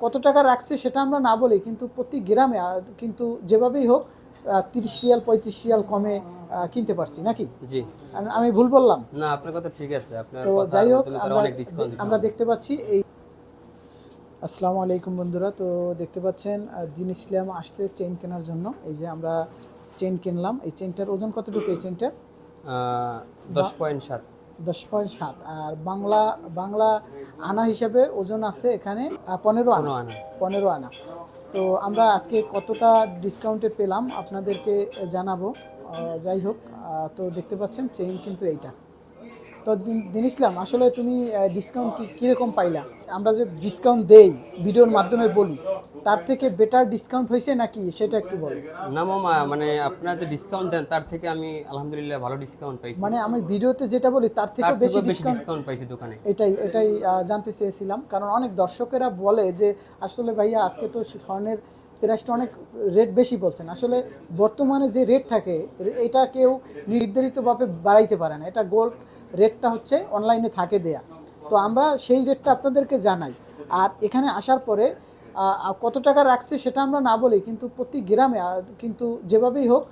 কত টাকা রাখছে সেটা আমরা না বলি কিন্তু প্রতি গ্রামে কিন্তু যেভাবেই হোক তিরিশ রিয়াল পঁয়ত্রিশ রিয়াল কমে কিনতে পারছি নাকি? জি। আমি- ভুল বললাম? না আপনার কথা ঠিক আছে আপনার তো যাই হোক আমরা দেখতে পাচ্ছি এই আসসালামু আলাইকুম বন্ধুরা তো দেখতে পাচ্ছেন দিন ইসলাম আসছে চেইন কেনার জন্য এই যে আমরা চেইন কিনলাম এই চেনটার ওজন কতটুকু এই চেনটার দশ পয়েন্ট সাত। দশ পয়েন্ট সাত। আর বাংলা বাংলা আনা হিসাবে ওজন আছে এখানে পনেরো আনা। আনা। পনেরো আনা। তো আমরা আজকে কতটা ডিসকাউন্টে পেলাম আপনাদেরকে জানাব। যাই হোক তো দেখতে পাচ্ছেন চেইন কিন্তু এইটা। তো দিন- ইসলাম আসলে তুমি ডিসকাউন্ট কীরকম পাইলা? আমরা যে ডিসকাউন্ট দেই ভিডিওর মাধ্যমে বলি তার থেকে বেটার ডিসকাউন্ট হয়েছে নাকি সেটা একটু বলো? না মামা মানে আপনারা যে ডিসকাউন্ট দেন তার থেকে আমি আলহামদুলিল্লাহ ভালো ডিসকাউন্ট পাইছি। মানে আমি ভিডিওতে যেটা বলি তার থেকে বেশি ডিসকাউন্ট পাইছি দোকানে। এটাই এটাই জানতে চেয়েছিলাম। কারণ অনেক দর্শকেরা বলে যে আসলে ভাইয়া আজকে তো স্বর্ণের প্রাইসটা অনেক রেট বেশি বলছেন। আসলে বর্তমানে যে রেট থাকে এটা কেউ নির্ধারিতভাবে বাড়াইতে পারে না। এটা গোল্ড রেটটা হচ্ছে অনলাইনে থাকে দেয়া। তো আমরা সেই রেটটা আপনাদেরকে জানাই। আর এখানে আসার পরে কত টাকা রাখছে সেটা আমরা না বলি কিন্তু প্রতি গ্রামে কিন্তু যেভাবেই হোক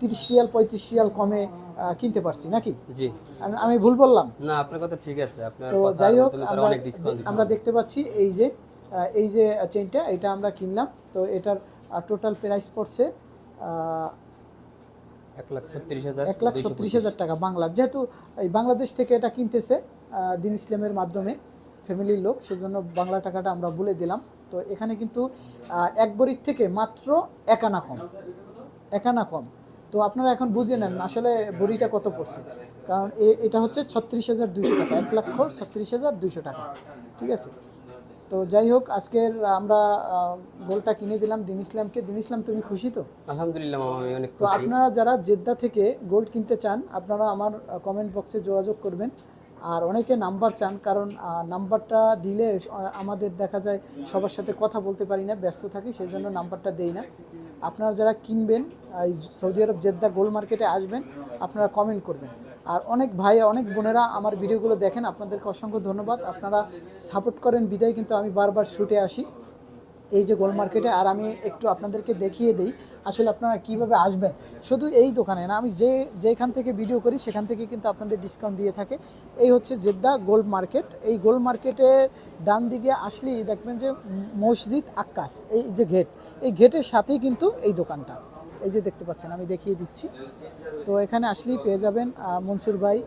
তিরিশ রিয়াল পঁয়ত্রিশ রিয়াল কমে কিনতে পারছি নাকি? জি। আমি- ভুল বললাম? না আপনার কথা ঠিক আছে। তো যাই হোক আমরা দেখতে পাচ্ছি এই যে এই যে চেইনটা এটা আমরা কিনলাম। তো এটার টোটাল প্রাইস পড়ছে এক লাখ ছত্রিশ হাজার এক লাখ ছত্রিশ হাজার টাকা বাংলার যেহেতু এই বাংলাদেশ থেকে এটা কিনতেছে দিন ইসলামের মাধ্যমে ফ্যামিলির লোক সেজন্য বাংলা টাকাটা আমরা বলে দিলাম। তো এখানে কিন্তু এক বরির থেকে মাত্র একানা কম এক আনা কম। তো আপনারা এখন বুঝে নেন আসলে বড়িটা কত পড়ছে? কারণ এটা হচ্ছে ছত্রিশ হাজার দুইশো টাকা এক লক্ষ ছত্রিশ হাজার দুইশো টাকা। ঠিক আছে? তো যাই হোক আজকের আমরা গোলটা কিনে দিলাম দিন ইসলামকে। দিন ইসলাম তুমি খুশি তো? আলহামদুলিল্লাহ আমি অনেক তো আপনারা যারা জেদ্দা থেকে গোল্ড কিনতে চান আপনারা আমার কমেন্ট বক্সে যোগাযোগ করবেন। আর অনেকে নাম্বার চান কারণ নাম্বারটা দিলে আমাদের দেখা যায় সবার সাথে কথা বলতে পারি না ব্যস্ত থাকি সেই জন্য নাম্বারটা দেই না। আপনারা যারা কিনবেন এই সৌদি আরব জেদ্দা গোল্ড মার্কেটে আসবেন আপনারা কমেন্ট করবেন। আর অনেক ভাই, অনেক বোনেরা আমার ভিডিওগুলো দেখেন, আপনাদেরকে অসংখ্য ধন্যবাদ। আপনারা সাপোর্ট করেন, বিদায় কিন্তু আমি বারবার শুটে আসি এই যে গোল মার্কেটে। আর আমি একটু আপনাদেরকে দেখিয়ে দিই, আসলে আপনারা কীভাবে আসবেন। শুধু এই দোকানে না, আমি যে, যেখান থেকে ভিডিও করি, সেখান থেকে কিন্তু আপনাদের ডিসকাউন্ট দিয়ে থাকে। এই হচ্ছে জেদ্দা গোল্ড মার্কেট। এই গোল্ড মার্কেটের ডান দিকে আসলেই দেখবেন যে মসজিদ আক্কাস এই যে গেট এই গেটের সাথেই কিন্তু এই দোকানটা। এই যে দেখতে পাচ্ছেন, আমি দেখিয়ে দিচ্ছি। তো এখানে আসলেই পেয়ে যাবেন মনসুর ভাই,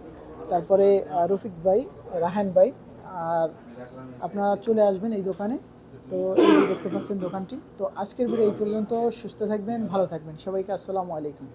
তারপরে রফিক ভাই, রাহান ভাই, আর আপনারা চলে আসবেন এই দোকানে। তো এই যে দেখতে পাচ্ছেন দোকানটি। তো আজকের ভিডিও এই পর্যন্ত, সুস্থ থাকবেন, ভালো থাকবেন। সবাইকে আসসালামু আলাইকুম।